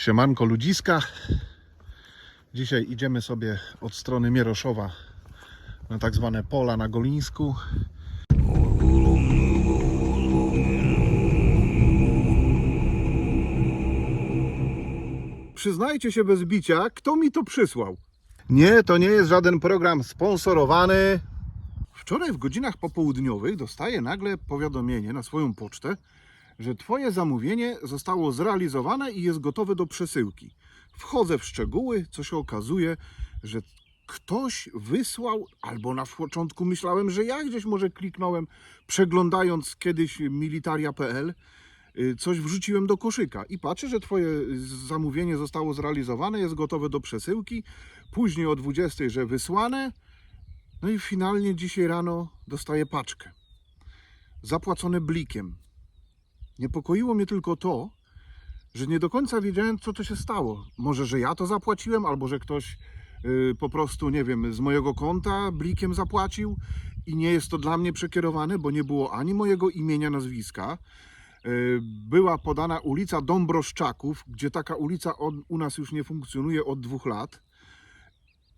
Siemanko ludziska. Dzisiaj idziemy sobie od strony Mieroszowa na tak zwane pola na Golińsku. Przyznajcie się bez bicia, kto mi to przysłał? Nie, to nie jest żaden program sponsorowany. Wczoraj w godzinach popołudniowych dostaję nagle powiadomienie na swoją pocztę, że Twoje zamówienie zostało zrealizowane i jest gotowe do przesyłki. Wchodzę w szczegóły, co się okazuje, że ktoś wysłał, albo na początku myślałem, że ja gdzieś może kliknąłem, przeglądając kiedyś militaria.pl, y, coś wrzuciłem do koszyka i patrzę, że Twoje zamówienie zostało zrealizowane, jest gotowe do przesyłki. Później o 20, że wysłane. No i finalnie dzisiaj rano dostaję paczkę. Zapłacone blikiem. Niepokoiło mnie tylko to, że nie do końca wiedziałem, co to się stało. Może, że ja to zapłaciłem, albo że ktoś y, po prostu, nie wiem, z mojego konta blikiem zapłacił i nie jest to dla mnie przekierowane, bo nie było ani mojego imienia, nazwiska. Y, Była podana ulica Dąbroszczaków, gdzie taka ulica od, u nas już nie funkcjonuje od dwóch lat.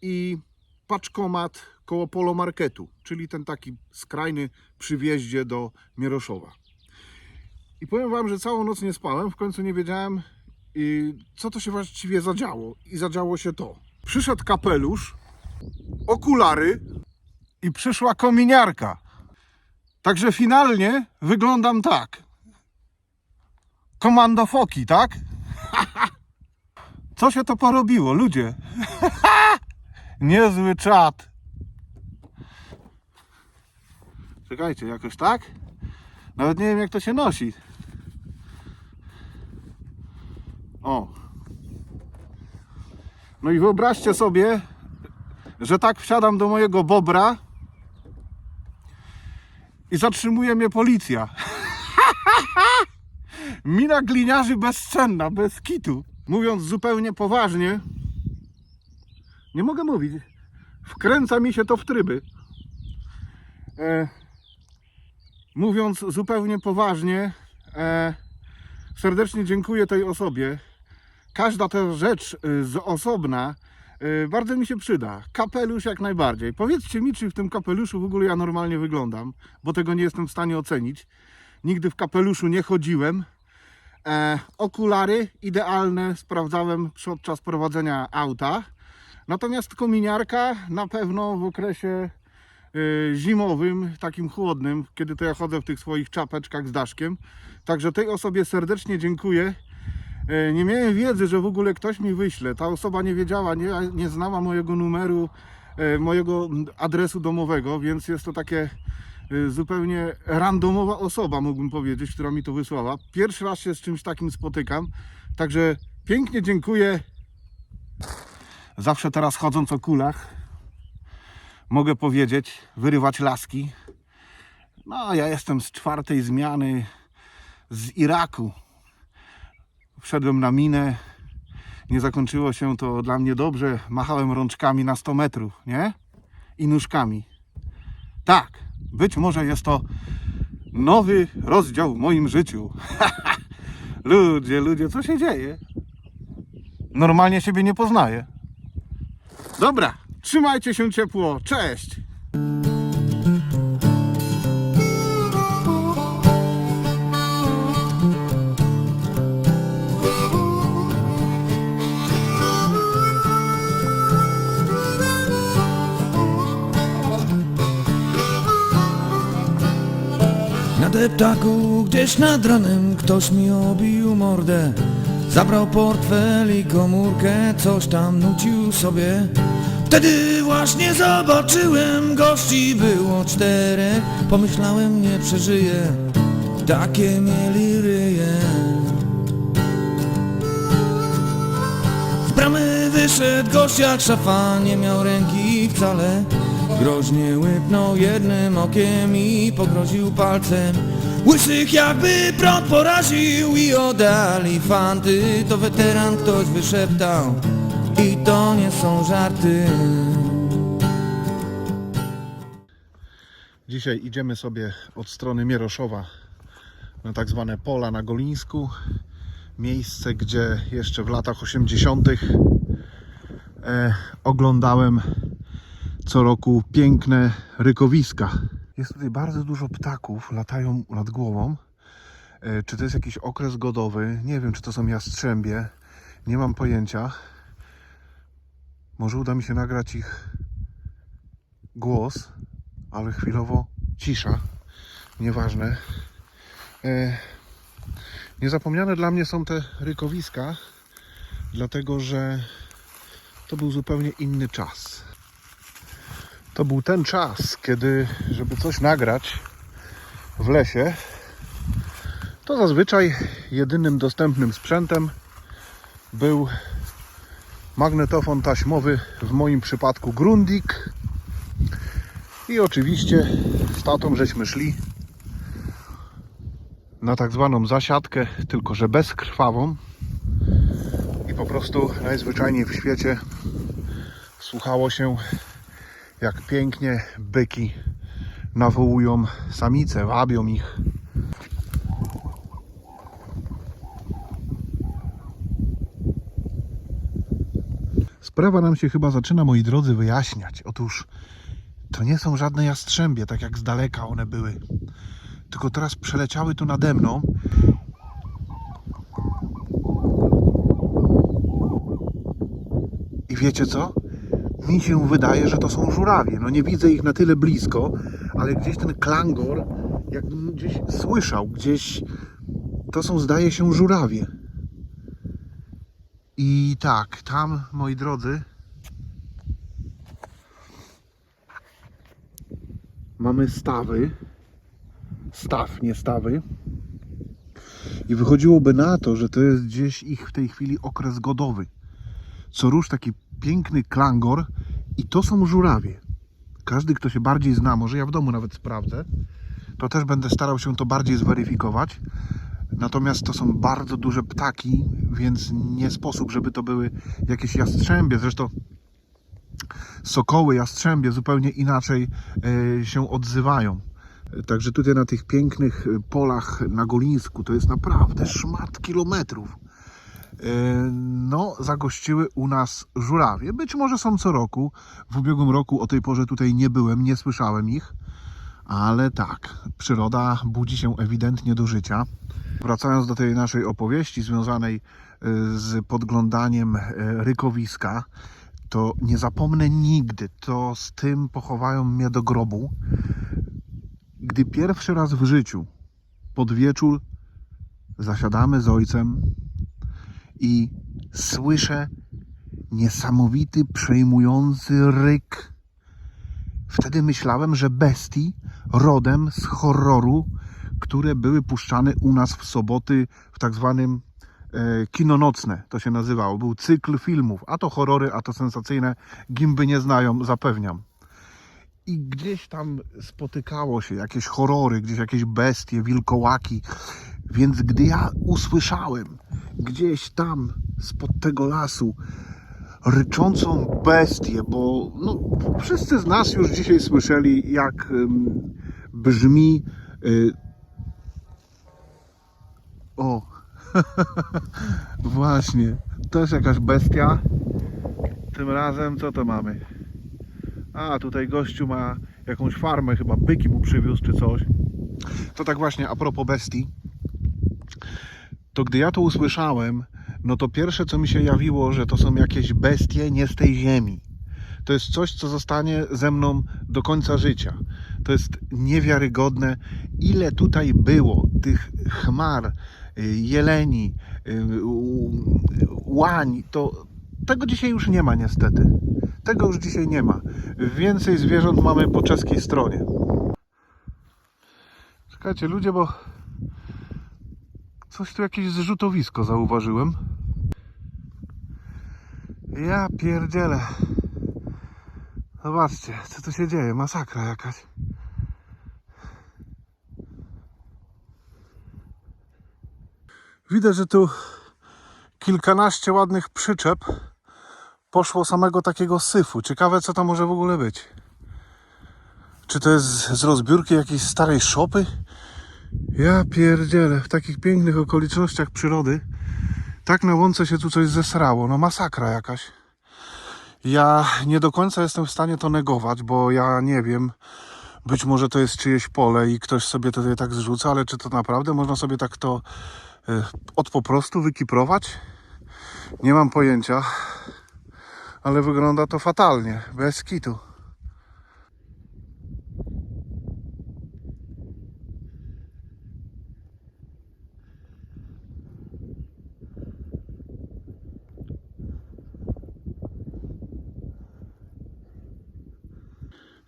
I paczkomat koło Polomarketu, czyli ten taki skrajny przy wjeździe do Mieroszowa. I powiem Wam, że całą noc nie spałem, w końcu nie wiedziałem, co to się właściwie zadziało. I zadziało się to. Przyszedł kapelusz, okulary i przyszła kominiarka. Także finalnie wyglądam tak. Komando Foki, tak? Co się to porobiło, ludzie? Niezły czat. Czekajcie, jakoś tak? Nawet nie wiem jak to się nosi. O. No i wyobraźcie sobie, że tak wsiadam do mojego bobra i zatrzymuje mnie policja. Mina gliniarzy bezcenna, bez kitu. Mówiąc zupełnie poważnie, nie mogę mówić. Wkręca mi się to w tryby. E, mówiąc zupełnie poważnie, e, serdecznie dziękuję tej osobie. Każda ta rzecz y, z osobna y, bardzo mi się przyda. Kapelusz jak najbardziej. Powiedzcie mi, czy w tym kapeluszu w ogóle ja normalnie wyglądam, bo tego nie jestem w stanie ocenić. Nigdy w kapeluszu nie chodziłem. E, okulary idealne sprawdzałem podczas prowadzenia auta. Natomiast kominiarka na pewno w okresie y, zimowym, takim chłodnym, kiedy to ja chodzę w tych swoich czapeczkach z daszkiem. Także tej osobie serdecznie dziękuję. E, Nie miałem wiedzy, że w ogóle ktoś mi wyśle. Ta osoba nie wiedziała, nie, nie znała mojego numeru, e, mojego adresu domowego, więc jest to takie e, zupełnie randomowa osoba, mógłbym powiedzieć, która mi to wysłała. Pierwszy raz się z czymś takim spotykam. Także pięknie dziękuję. Zawsze teraz chodząc o kulach, mogę powiedzieć, wyrywać laski. No, ja jestem z czwartej zmiany z Iraku. Wszedłem na minę. Nie zakończyło się to dla mnie dobrze. Machałem rączkami na 100 metrów, nie? I nóżkami. Tak, być może jest to nowy rozdział w moim życiu. ludzie, ludzie, co się dzieje? Normalnie siebie nie poznaję. Dobra, trzymajcie się ciepło. Cześć! Na deptaku gdzieś nad ranem ktoś mi obił mordę. Zabrał portfel i komórkę, coś tam nucił sobie. Wtedy właśnie zobaczyłem gości, było czterech. Pomyślałem nie przeżyję, takie mieli ryje. Z bramy wyszedł gość jak szafa, nie miał ręki wcale. Groźnie łypnął jednym okiem i pogroził palcem Łysych jakby prąd poraził i oddali fanty To weteran ktoś wyszeptał i to nie są żarty Dzisiaj idziemy sobie od strony Mieroszowa na tak zwane pola na Golińsku. miejsce, gdzie jeszcze w latach 80. E, oglądałem co roku piękne rykowiska. Jest tutaj bardzo dużo ptaków, latają nad głową. E, Czy to jest jakiś okres godowy? Nie wiem, czy to są jastrzębie. Nie mam pojęcia. Może uda mi się nagrać ich głos, ale chwilowo cisza. Nieważne. E, Niezapomniane dla mnie są te rykowiska, dlatego że to był zupełnie inny czas. To był ten czas, kiedy, żeby coś nagrać w lesie, to zazwyczaj jedynym dostępnym sprzętem był magnetofon taśmowy, w moim przypadku Grundig. I oczywiście z tatą żeśmy szli na tak zwaną zasiadkę, tylko że bezkrwawą. I po prostu najzwyczajniej w świecie słuchało się, jak pięknie byki nawołują samice, wabią ich. Sprawa nam się chyba zaczyna, moi drodzy, wyjaśniać. Otóż to nie są żadne jastrzębie, tak jak z daleka one były. Tylko teraz przeleciały tu nade mną. I wiecie co? Mi się wydaje, że to są żurawie. No nie widzę ich na tyle blisko, ale gdzieś ten klangor, jakbym gdzieś słyszał, gdzieś to są zdaje się żurawie. I tak, tam, moi drodzy, mamy stawy. Staw, nie stawy. I wychodziłoby na to, że to jest gdzieś ich w tej chwili okres godowy. Co róż taki piękny klangor i to są żurawie. Każdy, kto się bardziej zna, może ja w domu nawet sprawdzę, to też będę starał się to bardziej zweryfikować. Natomiast to są bardzo duże ptaki, więc nie sposób, żeby to były jakieś jastrzębie. Zresztą sokoły, jastrzębie zupełnie inaczej e, się odzywają. Także tutaj na tych pięknych polach na Golińsku to jest naprawdę szmat kilometrów. E, No, zagościły u nas żurawie. Być może są co roku. W ubiegłym roku o tej porze tutaj nie byłem, nie słyszałem ich. Ale tak, przyroda budzi się ewidentnie do życia. Wracając do tej naszej opowieści związanej e, z podglądaniem e, rykowiska, to nie zapomnę nigdy, to z tym pochowają mnie do grobu, gdy pierwszy raz w życiu pod wieczór zasiadamy z ojcem i słyszę niesamowity, przejmujący ryk. Wtedy myślałem, że bestii rodem z horroru, które były puszczane u nas w soboty w tak zwanym e, kino nocne, to się nazywało. Był cykl filmów, a to horrory, a to sensacyjne. Gimby nie znają, zapewniam. I gdzieś tam spotykało się jakieś horrory, gdzieś jakieś bestie, wilkołaki. Więc gdy ja usłyszałem gdzieś tam spod tego lasu ryczącą bestię, bo no, wszyscy z nas już dzisiaj słyszeli, jak ym, brzmi. Y, o, właśnie, też jakaś bestia. Tym razem co to mamy? A, tutaj gościu ma jakąś farmę, chyba byki mu przywiózł czy coś. To tak właśnie, a propos bestii. To gdy ja to usłyszałem, no to pierwsze co mi się jawiło, że to są jakieś bestie nie z tej ziemi. To jest coś, co zostanie ze mną do końca życia. To jest niewiarygodne, ile tutaj było tych chmar, y, jeleni, y, łań. To tego dzisiaj już nie ma niestety. Tego już dzisiaj nie ma. Więcej zwierząt mamy po czeskiej stronie. Czekajcie ludzie, bo coś tu jakieś zrzutowisko zauważyłem. Ja pierdzielę. Zobaczcie, co tu się dzieje. Masakra jakaś. Widać, że tu kilkanaście ładnych przyczep poszło samego takiego syfu. Ciekawe, co to może w ogóle być. Czy to jest z rozbiórki jakiejś starej szopy? Ja pierdzielę, w takich pięknych okolicznościach przyrody Tak na łące się tu coś zesrało. No masakra jakaś. Ja nie do końca jestem w stanie to negować, bo ja nie wiem. Być może to jest czyjeś pole i ktoś sobie tutaj tak zrzuca, ale czy to naprawdę można sobie tak to y, od po prostu wykiprować? Nie mam pojęcia, ale wygląda to fatalnie, bez kitu.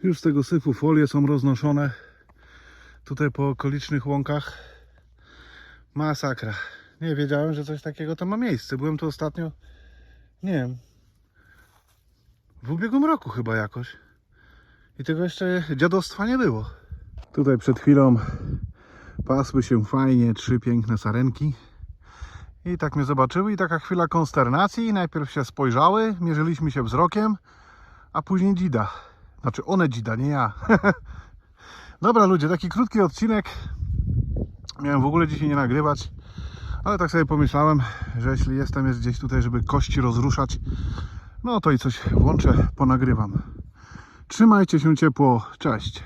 Już z tego syfu folie są roznoszone tutaj po okolicznych łąkach. Masakra. Nie wiedziałem, że coś takiego to ma miejsce. Byłem tu ostatnio, nie wiem, w ubiegłym roku chyba jakoś. I tego jeszcze dziadostwa nie było. Tutaj przed chwilą pasły się fajnie trzy piękne sarenki. I tak mnie zobaczyły i taka chwila konsternacji. Najpierw się spojrzały, mierzyliśmy się wzrokiem, a później dzida. Znaczy one dzida, nie ja. Dobra ludzie, taki krótki odcinek. Miałem w ogóle dzisiaj nie nagrywać, ale tak sobie pomyślałem, że jeśli jestem jest gdzieś tutaj, żeby kości rozruszać, no to i coś włączę, ponagrywam. Trzymajcie się ciepło, cześć.